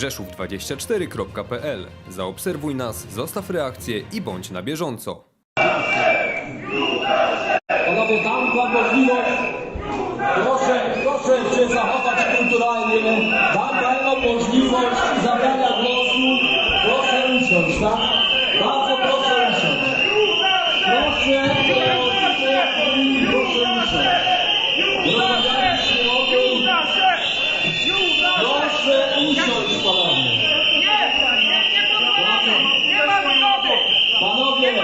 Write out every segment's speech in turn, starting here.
rzeszów24.pl. Zaobserwuj nas, zostaw reakcję i bądź na bieżąco. Panowie. Proszę, proszę się zachować kulturalnie. Dam panu możliwość zabrania głosu. Proszę usiąść, tak? Bardzo proszę usiąść. Proszę, proszę, proszę usiąść. Rozmawialiśmy o tym. Proszę usiąść, panowie. Panowie,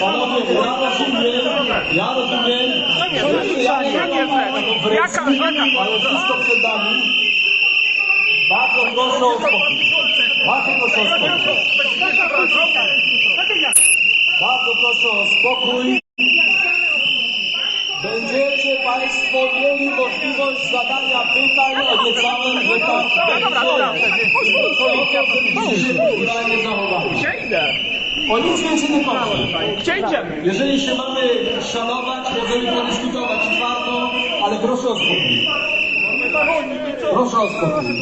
panowie, ja rozumiem, ja rozumiem, że ja nie mam konferencji, ale wszystko przed nami. Bardzo proszę o spokój. Bardzo proszę o spokój. Bardzo proszę o spokój. Będziecie Państwo mieli możliwość zadania pytań. Obiecałem, że tak będzie. Proszę, żebyście się kulturalnie zachowali. O nic więcej nie. Gdzie idziemy? Jeżeli się mamy szanować, możemy podyskutować twardo, ale proszę o spokój. Proszę o spokój.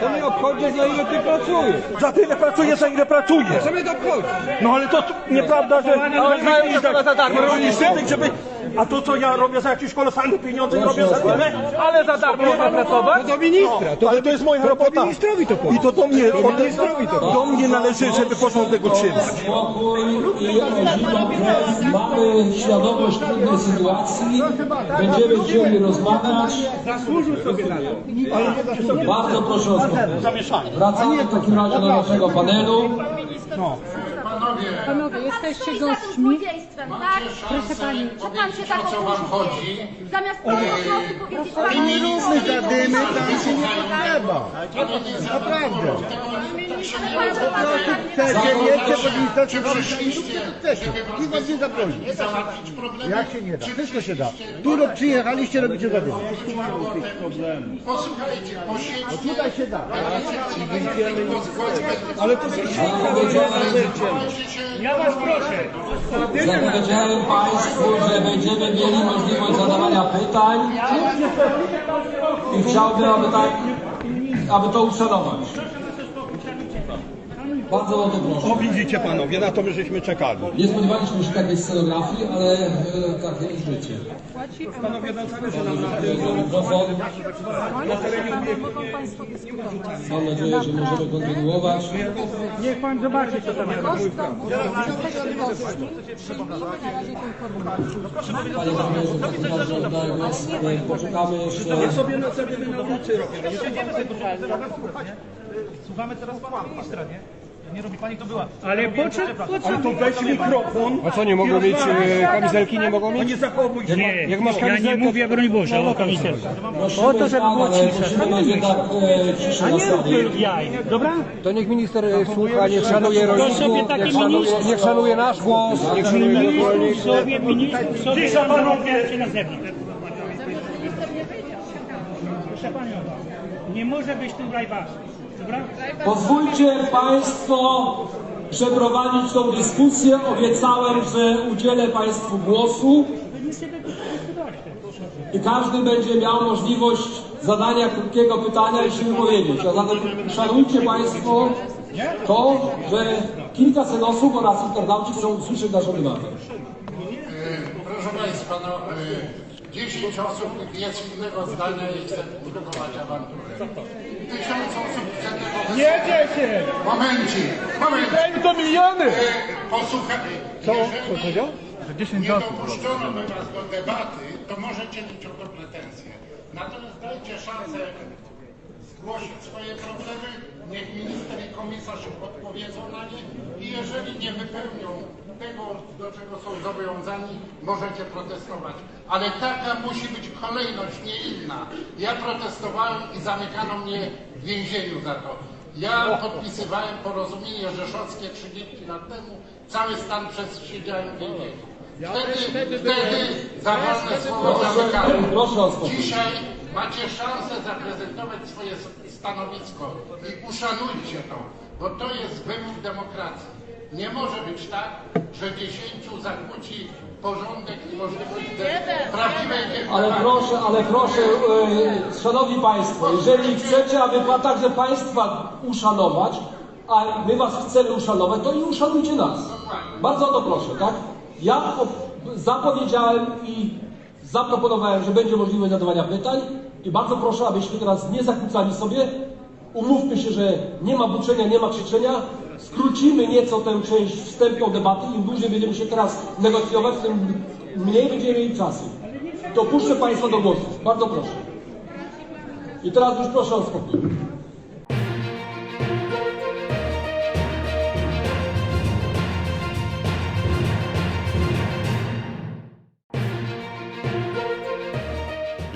To mnie obchodzi, za ile ty pracujesz. Za tyle pracuję, za ile pracuję. Co mnie to obchodzi? No ale to nieprawda, że ale za, za darmo tak, żeby... A to co ja robię za jakieś kolosalne pieniądze i robię za tyle? Ale za darmo można pracować? To do ministra. To, Ale to jest moja robota. ministrowi to I to do mnie, ministrowi to do mnie należy, żeby porządek utrzymać. Spokój i. Mamy świadomość trudnej sytuacji. Będziemy chcieli rozmawiać. Zasłużył sobie na to. Bardzo proszę o spokój. Wracamy w takim razie do naszego panelu. Panowie, jesteście gośćmi. tak? Proszę pani. Że pan się tak o co wam chodzi. Zamiast prosto powiedzieć pan Nie róbmy zadymy, tam się nie trzeba. Naprawdę. Chcecie, bo administracja wam chcecie. Nikt was nie zaprosi. Jak się nie da? Wszystko się da. Tu ro- przyjechaliście, robicie zadymy. Posłuchajcie, No posiedźcie, tutaj się da. ale to Ja was proszę. Zapowiedziałem Państwu, że będziemy mieli możliwość zadawania pytań i chciałbym, aby, tak, aby to uszanować. Bardzo o to proszę. O widzicie panowie, na to my żeśmy czekali. Nie spodziewaliśmy się takiej scenografii, ale e, takie jest życie. Panowie, no zależy nam na tym. Mam nadzieję, że możemy kontynuować. Niech pan zobaczy, co tam jest. Panie premierze, w takim razie oddaję głos. E, Poczekamy jeszcze. Sobie na sobie na ulicy tego Słuchamy teraz pana ministra, nie? Nie robi pani, to była. Ale po co? Ale to weź mikrofon. A co, nie mogą mieć, e, kamizelki nie mogą A mieć? nie zachowuj się. Nie, jak masz kamizelkę... Ja nie mówię, broń Boże, o kamizelkę. Po to, żeby było. Nie tak e, ciszy na sali. Jaj, dobra? To niech minister e, słucha, niech szanuje rolników, niech szanuje, niech szanuje nasz głos, niech szanuje rolników. sobie, ministrów sobie, Cisza, panowie. się na zewnątrz. Proszę panią, nie może być tu dobra? Pozwólcie Państwo przeprowadzić tą dyskusję. Obiecałem, że udzielę Państwu głosu i każdy będzie miał możliwość zadania krótkiego pytania i się wypowiedzieć. A zatem szanujcie Państwo to, że kilkaset osób oraz internauci chcą usłyszeć nasz obywatel. Proszę Państwa, no, y, 10 osób jest innego zdania i chce budować awanturę. Tysiąc osób chce tego Nie dziecię! Momencik, momencik. To miliony! Y, Posłuchaj, Co? jeżeli Co powiedział? nie dopuszczono by Was do debaty, to możecie mieć o to pretensje. Natomiast dajcie szansę zgłosić swoje problemy, niech minister i komisarz odpowiedzą na nie i jeżeli nie wypełnią tego, do czego są zobowiązani, możecie protestować. Ale taka musi być kolejność, nie inna. Ja protestowałem i zamykano mnie w więzieniu za to. Ja podpisywałem porozumienie rzeszowskie 30 lat temu, cały stan przez siedziałem w więzieniu. Wtedy, wtedy za wolne słowo zamykałem. Proszę o spokój. Dzisiaj macie szansę zaprezentować swoje stanowisko i uszanujcie to, bo to jest wymóg demokracji. Nie może być tak, że 10 zakłóci porządek i możliwość prawdziwej Ale debaty. proszę, ale proszę, e, szanowni państwo, jeżeli chcecie, aby także państwa uszanować, a my was chcemy uszanować, to i uszanujcie nas. Bardzo o to proszę, tak? Ja zapowiedziałem i zaproponowałem, że będzie możliwość zadawania pytań i bardzo proszę, abyśmy teraz nie zakłócali sobie. Umówmy się, że nie ma buczenia, nie ma krzyczenia. Skrócimy nieco tę część wstępną debaty. Im dłużej będziemy się teraz negocjować, tym mniej będziemy mieli czasu. Dopuszczę Państwa do głosu. Bardzo proszę. I teraz już proszę o spokój.